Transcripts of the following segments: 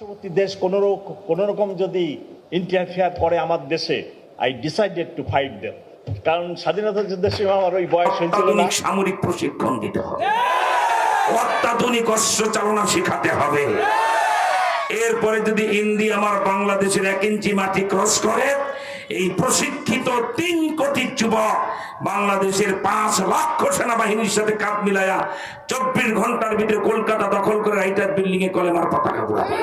পার্শ্ববর্তী দেশ রকম যদি ইন্টারফেয়ার করে আমার দেশে I decided to fight them কারণ স্বাধীনতা যুদ্ধের সময় আমার ওই বয়স হয়েছিল না। সামরিক প্রশিক্ষণ দিতে হবে। অত্যাধুনিক অস্ত্র চালনা শেখাতে হবে। এরপরে যদি ইন্ডিয়া আমার বাংলাদেশের এক ইঞ্চি মাটি ক্রস করে, এই প্রশিক্ষিত তিন কোটি যুবক বাংলাদেশের পাঁচ লক্ষ সেনাবাহিনীর সাথে কাপ মিলায়া চব্বিশ ঘণ্টার ভিতরে কলকাতা দখল করে রাইটার বিল্ডিং এ কলেমার পতাকা উড়াবে।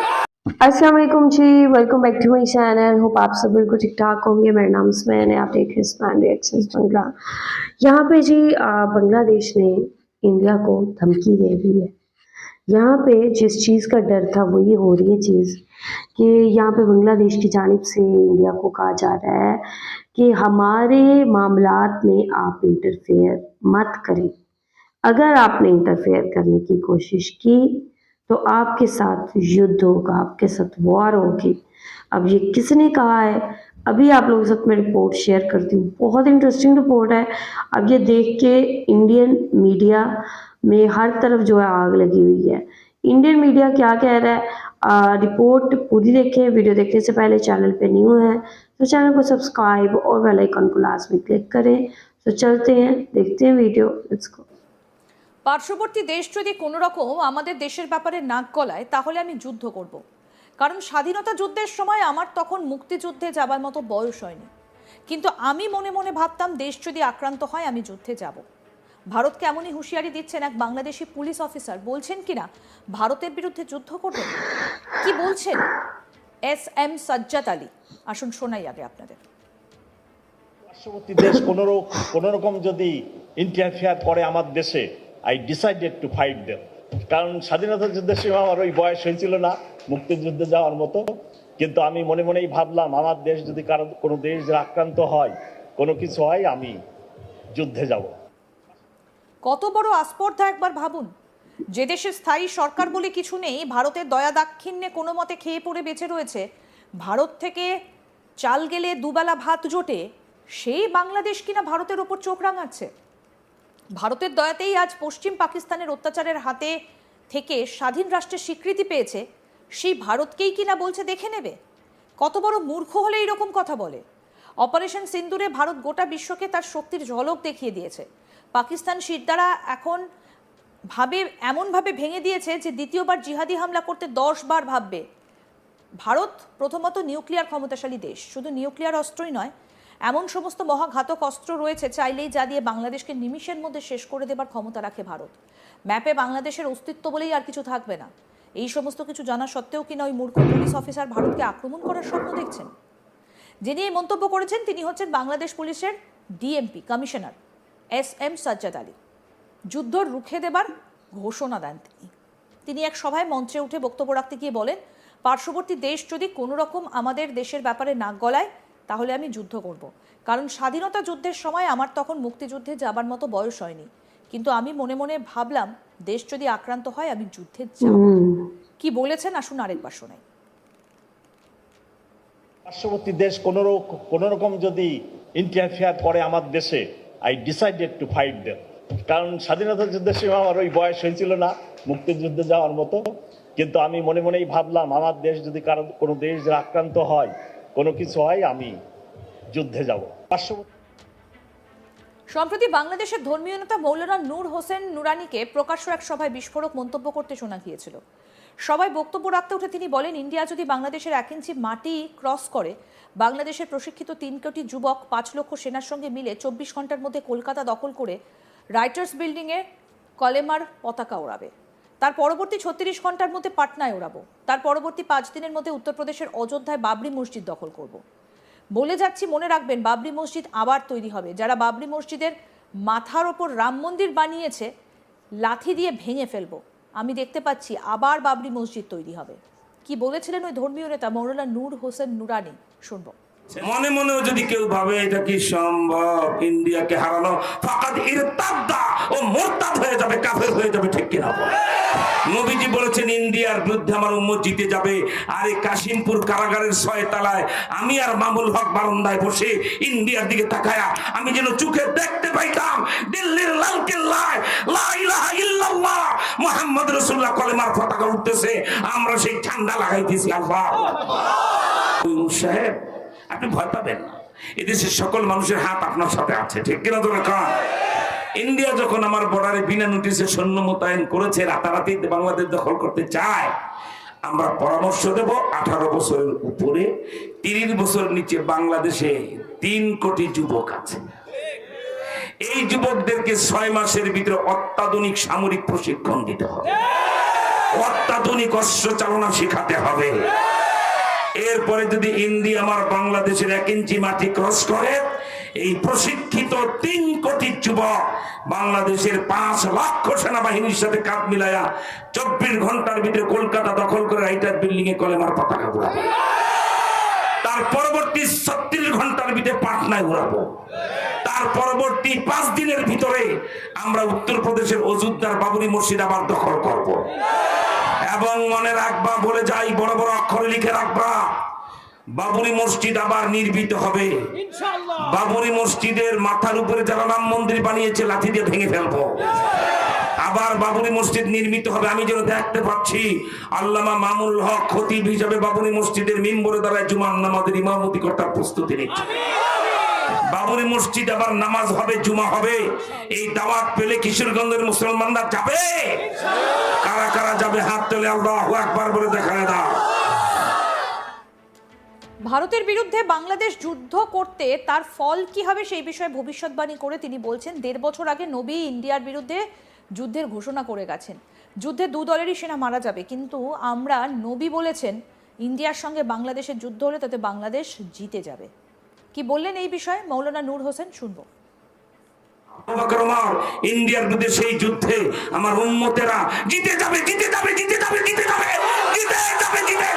अस्सलाम वालेकुम जी welcome back to my channel hope आप सब बिल्कुल ठीक ठाक होंगे। मेरा नाम स्मैन है, आप देख रहे बंगला यहाँ पे जी बांग्लादेश ने इंडिया को धमकी दे दी है। यहाँ पे जिस चीज़ का डर था, वो ये हो रही है चीज़ कि यहाँ पे बांग्लादेश की जानब से इंडिया को कहा जा रहा है कि हमारे मामलात में आप इंटरफेयर मत करें। अगर आपने इंटरफेयर करने की कोशिश की तो आपके साथ युद्ध होगा आपके साथ वॉर होगी। अब ये किसने कहा है? अभी आप लोगों के साथ मैं रिपोर्ट शेयर करती हूँ। बहुत इंटरेस्टिंग रिपोर्ट है। अब ये देख के इंडियन मीडिया में हर तरफ़ जो है आग लगी हुई है। इंडियन मीडिया क्या कह रहा है? आ, रिपोर्ट पूरी देखें वीडियो देखने से पहले चैनल पे न्यू है। तो चैनल को सब्सक्राइब और बेल आइकन को लास्ट में क्लिक करें। तो चलते हैं देखते हैं वीडियो गो পার্শ্ববর্তী দেশ যদি কোনো রকম আমাদের দেশের ব্যাপারে নাক গলায়, তাহলে আমি যুদ্ধ করব। কারণ স্বাধীনতা যুদ্ধের সময় আমার তখন মুক্তিযুদ্ধে যাবার মতো বয়স হয়নি। কিন্তু আমি মনে মনে ভাবতাম, দেশ যদি আক্রান্ত হয়, আমি যুদ্ধে যাব। ভারতকে এমনই হুঁশিয়ারি দিচ্ছেন এক বাংলাদেশি পুলিশ অফিসার। বলছেন কিনা ভারতের বিরুদ্ধে যুদ্ধ করবেন? কি বলছেন? S M Sajjad Ali. আসুন শোনাই আগে আপনাদের। পার্শ্ববর্তী দেশ কোনো রকম যদি ইন্টারফেয়ার করে আমার দেশে I decided to fight them কারণ স্বাধীনতা যুদ্ধের সময় আমার ওই বয়স হয়েছিল না, মুক্তিযুদ্ধে যাওয়ার মতো। কিন্তু আমি মনে মনেই ভাবলাম, আমার দেশ যদি কারও, কোনো দেশ আক্রান্ত হয়, কোনো কিছু হয়, আমি যুদ্ধে যাব। কত বড় আস্পর্ধা একবার ভাবুন। যে দেশে স্থায়ী সরকার বলে কিছু নেই, ভারতের দয়া দাক্ষিণ্যে কোনো মতে খেয়ে পড়ে বেঁচে রয়েছে। ভারত থেকে চাল গেলে দুবেলা ভাত জোটে, সেই বাংলাদেশ কিনা ভারতের ওপর চোখ রাঙাচ্ছে। ভারতের দয়াতেই আজ পশ্চিম পাকিস্তানের অত্যাচারের হাতে থেকে স্বাধীন রাষ্ট্রের স্বীকৃতি পেয়েছে, সেই ভারতকেই কিনা বলছে দেখে নেবে? কত বড় মূর্খ হলে এরকম কথা বলে? অপারেশন সিন্দুরে ভারত গোটা বিশ্বকে তার শক্তির ঝলক দেখিয়ে দিয়েছে। পাকিস্তান শিরদারা এখন ভাবে, এমনভাবে ভেঙে দিয়েছে যে দ্বিতীয়বার জিহাদি হামলা করতে দশ বার ভাববে। ভারত প্রথমত নিউক্লিয়ার ক্ষমতাশালী দেশ। শুধু নিউক্লিয়ার অস্ত্রই নয় এমন সমস্ত মহাঘাতক অস্ত্র রয়েছে, চাইলেই যা দিয়ে বাংলাদেশকে নিমিষের মধ্যে শেষ করে দেবার ক্ষমতা রাখে ভারত। ম্যাপে বাংলাদেশের অস্তিত্ব বলেই আর কিছু থাকবে না। এই সমস্ত কিছু জানা সত্ত্বেও কিনা ওই মূর্খ পুলিশ অফিসার ভারতকে আক্রমণ করার স্বপ্ন দেখছেন? যিনি এই মন্তব্য করেছেন, তিনি হচ্ছেন বাংলাদেশ পুলিশের DMP commissioner S M Sajjad Ali. যুদ্ধ রুখে দেবার ঘোষণা দেন তিনি। তিনি এক সভায় মঞ্চে উঠে বক্তব্য রাখতে গিয়ে বলেন, পার্শ্ববর্তী দেশ যদি কোনো রকম আমাদের দেশের ব্যাপারে নাক গলায় তাহলে আমি যুদ্ধ করব। কারণ স্বাধীনতা যুদ্ধের সময় আমার তখন মুক্তিযুদ্ধে যাবার মতো বয়স হয়নি। কিন্তু আমি মনে মনে ভাবলাম দেশ যদি আক্রান্ত হয় আমি যুদ্ধে যাব। কি বলেছেন? আসুন আরেকবার শোনাই। পার্শ্ববর্তী দেশ কোনো কোন রকম যদি ইন্টারফেয়ার করে আমার দেশে I decided to fight them কারণ স্বাধীনতা যুদ্ধের সময় আমার ওই বয়স হয়েছিল না মুক্তিযুদ্ধে যাওয়ার মতো। কিন্তু আমি মনে মনেই ভাবলাম আমার দেশ যদি কারও কোনো দেশ যদি আক্রান্ত হয় কোনো কিছু হয়, আমি যুদ্ধে যাব। সম্প্রতি বাংলাদেশের ধর্মীয় নেতা মৌলানা নূর হোসেন নুরানিকে প্রকাশ্য এক সভায় বিস্ফোরক মন্তব্য করতে শোনা গিয়েছিল। সবাই বক্তব্য রাখতে উঠে তিনি বলেন, ইন্ডিয়া যদি বাংলাদেশের এক ইঞ্চি মাটি ক্রস করে, বাংলাদেশের প্রশিক্ষিত তিন কোটি যুবক পাঁচ লক্ষ সেনার সঙ্গে মিলে চব্বিশ ঘণ্টার মধ্যে কলকাতা দখল করে রাইটার্স বিল্ডিংয়ে কলেমার পতাকা ওড়াবে। তার পরবর্তী ছত্রিশ ঘণ্টার মধ্যে পাটনায় ওড়াবো। তার পরবর্তী পাঁচ দিনের মধ্যে উত্তরপ্রদেশের অযোধ্যায় বাবরি মসজিদ দখল করব। বলে যাচ্ছি, মনে রাখবেন, বাবরি মসজিদ আবার তৈরি হবে। যারা বাবরি মসজিদের মাথার ওপর রাম মন্দির বানিয়েছে, লাথি দিয়ে ভেঙে ফেলব। আমি দেখতে পাচ্ছি আবার বাবরি মসজিদ তৈরি হবে। কি বলেছিলেন ওই ধর্মীয় নেতা মৌলানা নূর হোসেন নুরানি? শুনব। মনে মনেও যদি কেউ ভাবে এটা কি সম্ভব, ইন্ডিয়াকে হারানো, ফাকাদ ইরতাদ্দা ও মোরতাদ হয়ে যাবে, কাফের হয়ে যাবে, ঠিক কিনা? নবীজি বলেছেন, ইন্ডিয়ার বিরুদ্ধে আমার উম্মত জিতে যাবে। আর এই কাশিমপুর কারাগারের ছয় তালায় আমি আর মামুল হক বারান্দায় বসে ইন্ডিয়ার দিকে তাকায়া আমি যেন চোখে দেখতে পাইতাম, দিল্লির লাল কেল্লায় লা ইলাহা ইল্লাল্লাহ মুহাম্মদ রাসূলুল্লাহ কলেমার পতাকা উঠতেছে, আমরা সেই ঠান্ডা লাগাইতেছি, আল্লাহ। সাহেব আপনি ভয় পাবেন না। এদেশের সকল মানুষের হাত আপনার সাথে আছে, ঠিক কিনা কান ইন্ডিয়া যখন আমার বর্ডারে বিনা নোটিশে সৈন্য মোতায়েন করেছে, রাতারাতি বাংলাদেশ দখল করতে চায়, আমরা পরামর্শ দেব আঠারো বছরের উপরে, তিরিশ বছর নিচে বাংলাদেশে তিন কোটি যুবক আছে। এই যুবকদেরকে ছয় মাসের ভিতরে অত্যাধুনিক সামরিক প্রশিক্ষণ দিতে হবে। অত্যাধুনিক অস্ত্র চালনা শেখাতে হবে। এরপরে যদি ইন্ডিয়া আমার বাংলাদেশের এক ইঞ্চি মাটি ক্রস করে, এই প্রশিক্ষিত তিন কোটি যুবক বাংলাদেশের পাঁচ লক্ষ সেনাবাহিনীর সাথে কাপ মিলায়া চব্বিশ ঘণ্টার ভিতরে কলকাতা দখল করে রাইটার বিল্ডিং এ কলেমার পতাকা উড়াবে তার পরবর্তী ছত্রিশ ঘণ্টার ভিতরে পাটনায় উড়াবো তার পরবর্তী পাঁচ দিনের ভিতরে আমরা উত্তরপ্রদেশের অযোধ্যার বাবরি মসজিদ আবার দখল করব। এবং মনে রাখবা বলে যাই বড় বড় অক্ষরে লিখে রাখবা। বাবরি মসজিদ আবার নির্মিত হবে। বাবরি মসজিদের মাথার উপরে যারা রাম মন্দির বানিয়েছে লাঠি দিয়ে ভেঙে ফেলব। আবার বাবরি মসজিদ নির্মিত হবে আমি যেন দেখতে পাচ্ছি আল্লামা মামুল হক খতিব হিসাবে বাবরি মসজিদের মিম্বরে দ্বারা জুমান নামাজের ইমামতি কর্তার প্রস্তুতি নিচ্ছে। বাবরি মসজিদ আবার নামাজ হবে জুমা হবে। এই দাওয়াত পেলে কিশোরগঞ্জের মুসলমানরা যাবে। কারা হাত তোলে আল্লাহ একবার বলে দেখায় দাও। ভারতের বিরুদ্ধে বাংলাদেশ যুদ্ধ করতে তার ফল কি হবে সেই বিষয়ে ভবিষ্যৎবাণী করে তিনি বলছেন, দেড় বছর আগে নবী ইন্ডিয়ার বিরুদ্ধে যুদ্ধের ঘোষণা করে গেছেন। যুদ্ধে দু দলেরই সেনা মারা যাবে, কিন্তু আমরা নবী বলেছেন, ইন্ডিয়ার সঙ্গে বাংলাদেশের যুদ্ধ হলে তাতে বাংলাদেশ জিতে যাবে। কি বললেন এই বিষয়ে? মৌলানা নূর হোসেন শুনব। ইন্ডিয়ার বিরুদ্ধে সেই যুদ্ধে আমার উম্মতেরা জিতে যাবে জিতে যাবে জিতে যাবে জিতে যাবে জিতে যাবে, জিতে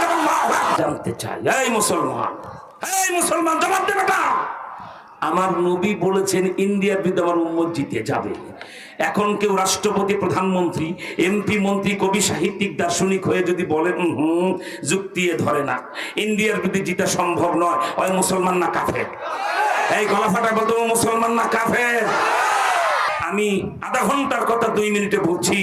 জানতে চাই, এই মুসলমান এই মুসলমান, জবাব দেবে আমার নবী বলেছেন, ইন্ডিয়ার বিরুদ্ধে আমার উম্মত জিতে যাবে। এখন কেউ রাষ্ট্রপতি, প্রধানমন্ত্রী, এমপি, মন্ত্রী, কবি, সাহিত্যিক, দার্শনিক হয়ে যদি বলেন হুম, যুক্তি ধরে না, ইন্ডিয়ার বিরুদ্ধে জিতা সম্ভব নয়, ওই মুসলমান না কাফের? এই গলা ফাটা বলতো মুসলমান না কাফের? আমি আধা ঘণ্টার কথা দুই মিনিটে বলছি।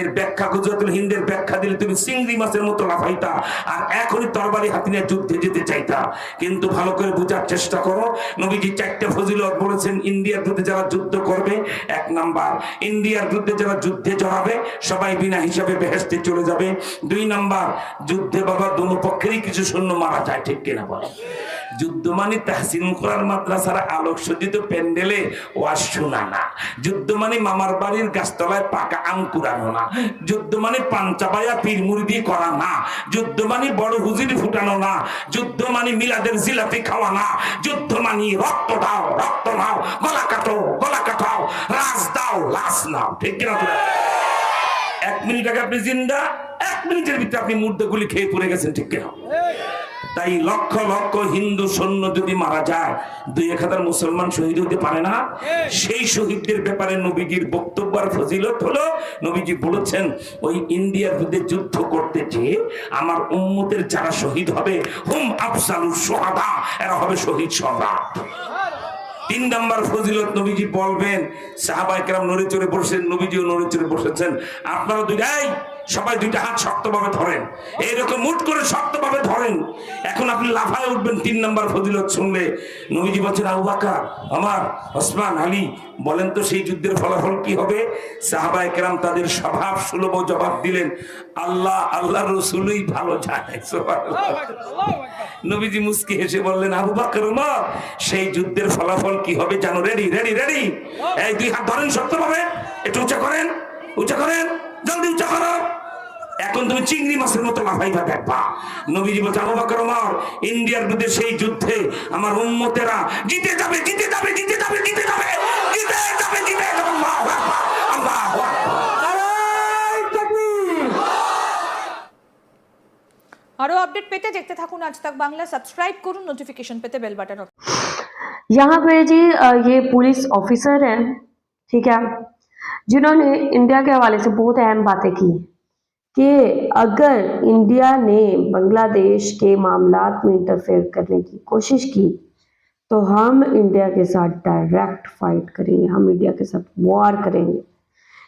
এর ব্যাখ্যা গুজরাতুল হিন্দের ব্যাখ্যা দিলে তুমি চিংড়ি মাছের মতো লাফাইতা আর এখনই তরবারি হাতি নিয়ে যুদ্ধে যেতে চাইতা। কিন্তু ভালো করে বোঝার চেষ্টা করো। নবীজি চারটে ফজিলত বলেছেন, ইন্ডিয়ার বিরুদ্ধে যারা যুদ্ধ করবে, এক নাম্বার, ইন্ডিয়ার বিরুদ্ধে যারা যুদ্ধে জড়াবে, সবাই বিনা হিসাবে বেহেস্তে চলে যাবে। দুই নাম্বার, যুদ্ধে বাবা দোনো পক্ষেরই কিছু সৈন্য মারা যায়, ঠিক কিনা বলো? যুদ্ধ মানে তাহসিন কোরআন মাদ্রাসার আলোক সজ্জিত প্যান্ডেলে ওয়াজ শোনা না। যুদ্ধ মানে মামার বাড়ির গাছতলায় পাকা আম কুড়ানো না। যুদ্ধ মানে পাঞ্চাবায়া পীর মুরগি করা না। যুদ্ধ মানে বড় হুজুরি ফুটানো না। যুদ্ধ মানে মিলাদের জিলাপি খাওয়া না। যুদ্ধ মানে রক্ত দাও, রক্ত নাও, গলা কাটো, গলা কাটাও, রাজ দাও লাশ নাও। ঠিক কিনা এক মিনিট আগে আপনি জিন্দা, এক মিনিটের ভিতরে আপনি মুর্দাগুলি খেয়ে পড়ে গেছেন, ঠিক কিনা? তাই লক্ষ লক্ষ হিন্দু সৈন্য যদি মারা যায় দুই এক হাজার মুসলমান শহীদ হতে পারে না? সেই শহীদদের ব্যাপারে নবীজির বক্তব্য আর ফজিলত হলো নবীজি বলেছেন ওই ইন্ডিয়ার বিরুদ্ধে যুদ্ধ করতে যেয়ে আমার উম্মতের যারা শহীদ হবে হুম আফসালু সোহাদা এরা হবে শহীদ সম্রাট। তিন নাম্বার ফজিলত নবীজি বলবেন সাহাবাই কেরাম নড়ে চড়ে বসেন নবীজিও নড়ে চড়ে বসেছেন। আপনারা দুইটাই সবাই দুইটা হাত শক্তভাবে ধরেন। এইরকম মুট করে শক্তভাবে ধরেন। এখন আপনি লাফায় উঠবেন, তিন নম্বর ফজিলত শুনলে। নবীজি বলছেন, আবু আমার, ওসমান, আলী, বলেন তো সেই যুদ্ধের ফলাফল কি হবে? সাহাবাই কেরাম তাদের স্বভাব সুলভ জবাব দিলেন, আল্লাহ আল্লাহ রসুলই ভালো জানে। নবীজি মুস্কি হেসে বললেন, আবু বাকর সেই যুদ্ধের ফলাফল কি হবে জানো? রেডি রেডি রেডি এই দুই হাত ধরেন শক্ত ভাবে একটু উঁচা করেন উঁচা করেন, জলদি উঁচা করো। এখন তুমি চিংড়ি মাছের মতো লাফাইবা দেখবা নবীজি বলছে আবু বাকর উমর ইন্ডিয়ার বিরুদ্ধে সেই যুদ্ধে আমার উম্মতেরা জিতে যাবে জিতে যাবে জিতে যাবে জিতে যাবে জিতে যাবে জিতে যাবে আল্লাহু আকবার, আল্লাহু আকবার। আরও আপডেট পেতে দেখতে থাকুন আজ তাক বাংলা সাবস্ক্রাইব করুন নোটিফিকেশন পেতে বেল বাটন यहाँ पे जी अ, ये पुलिस ऑफिसर हैं ठीक है जिन्होंने इंडिया के हवाले से बहुत अहम बातें की कि अगर इंडिया ने बांग्लादेश के मामला में इंटरफेयर करने की कोशिश की तो हम इंडिया के साथ डायरेक्ट फाइट करेंगे, हम इंडिया के साथ वॉर करेंगे।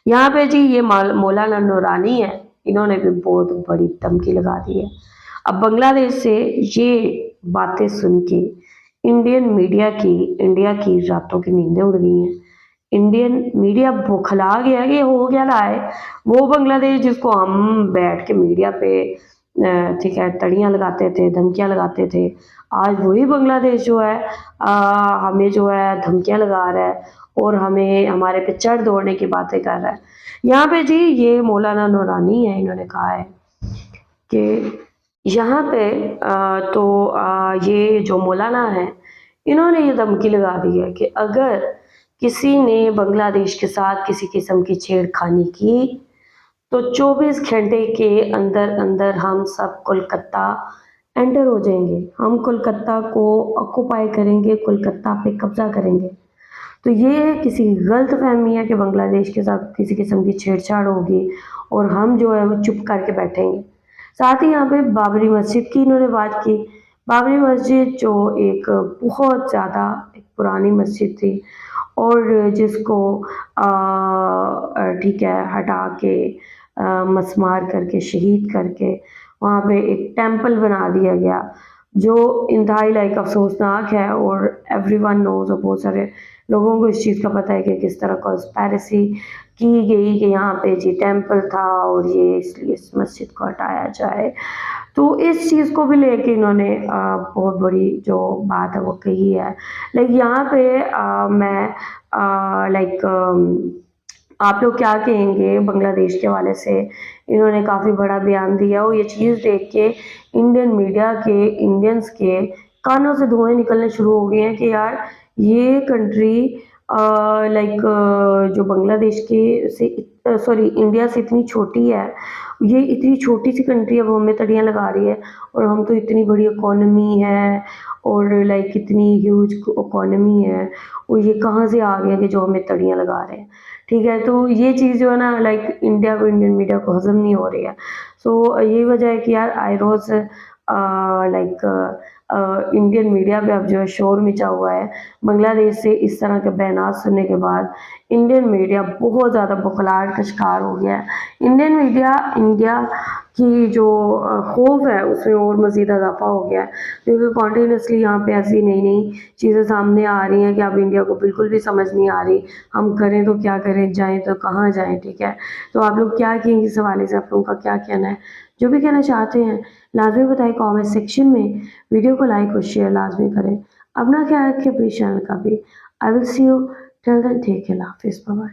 यहाँ पे जी ये मौलाना नूरानी है, इन्होंने भी बहुत बड़ी धमकी लगा दी है। अब बांग्लादेश से ये बातें सुन के इंडियन मीडिया की इंडिया की रातों की नींदें उड़ गई हैं। इंडियन मीडिया बौखला गया कि हो क्या रहा है? वो बांग्लादेश जिसको हम बैठ के मीडिया पे ठीक है तड़ियाँ लगाते थे धमकियाँ लगाते थे आज वही बांग्लादेश जो है अ, हमें जो है धमकियाँ लगा रहा है और हमें हमारे पे चढ़ दौड़ने की बातें कर रहा है। यहाँ पे जी ये मौलाना नूरानी है इन्होंने कहा है कि यहाँ पे अ, तो अ, ये जो मौलाना है इन्होंने ये धमकी लगा दी है कि अगर किसी ने बांग्लादेश के साथ किसी किस्म की छेड़खानी की तो 24 घंटे के अंदर अंदर हम सब कोलकाता एंटर हो जाएँगे। हम कोलकाता को ऑक्यूपाई करेंगे, कोलकाता पे कब्जा करेंगे। तो ये किसी गलत फहमी है कि बांग्लादेश के साथ किसी किस्म की छेड़छाड़ होगी और हम जो है वो चुप करके बैठेंगे। साथ ही यहाँ पे बाबरी मस्जिद की इन्होंने बात की। बाबरी मस्जिद जो एक बहुत ज़्यादा एक पुरानी मस्जिद थी। और जिसको ठीक है, हटा के मसमार करके, शहीद करके, वहाँ पे एक टेंपल बना दिया गया, जो इंतहाई लाइक अफसोसनाक है और एवरी वन नोज़ और बहुत सारे लोगों को इस चीज़ का पता है कि किस तरह कॉन्स्पैरेसी की गई कि यहाँ पे जी टेंपल था और ये इसलिए इस मस्जिद को हटाया जाए। तो इस चीज़ को भी लेके इन्होंने बहुत बड़ी जो बात है वो कही है। लाइक यहाँ पे आ, मैं लाइक आप लोग क्या कहेंगे बांग्लादेश के वाले से इन्होंने काफ़ी बड़ा बयान दिया और ये चीज़ देख के इंडियन मीडिया के इंडियंस के कानों से धुएँ निकलने शुरू हो गए हैं कि यार ये कंट्री लाइक जो बांग्लादेश के से सॉरी इंडिया से इतनी छोटी है ये इतनी छोटी सी कंट्री है वो हमें तड़ियाँ लगा रही है और हम तो इतनी बड़ी इकोनमी है और लाइक इतनी ह्यूज इकोनॉमी है और ये कहाँ से आ गया कि जो हमें तड़ियाँ लगा रहे हैं? ठीक है तो ये चीज़ जो है ना लाइक इंडिया को इंडियन मीडिया को हजम नहीं हो रही है। सो यही वजह है कि यार आई रोज़ लाइक इंडियन मीडिया पे अब जो है शोर मचा हुआ है। बांग्लादेश से इस तरह के बयान सुनने के बाद इंडियन मीडिया बहुत ज़्यादा बुखलाहट का शिकार हो गया है। इंडियन मीडिया इंडिया की जो खौफ है, उसमें और मज़ीद इजाफा हो गया है। क्योंकि कॉन्टीन्यूसली यहाँ पे ऐसी नई नई चीज़ें सामने आ रही हैं कि अब इंडिया को बिल्कुल भी समझ नहीं आ रही, हम करें तो क्या करें, जाएँ तो कहाँ जाएँ, ठीक है? तो आप लोग क्या कहेंगे इस हवाले से? आप लोगों का क्या कहना है? जो भी कहना चाहते हैं, लाजमी बताएँ कॉमेंट सेक्शन में। वीडियो को लाइक और शेयर लाजमी करें। अपना ख्याल रखें अपने चैनल का भी। I will see you till then take है हाफिज़ बाय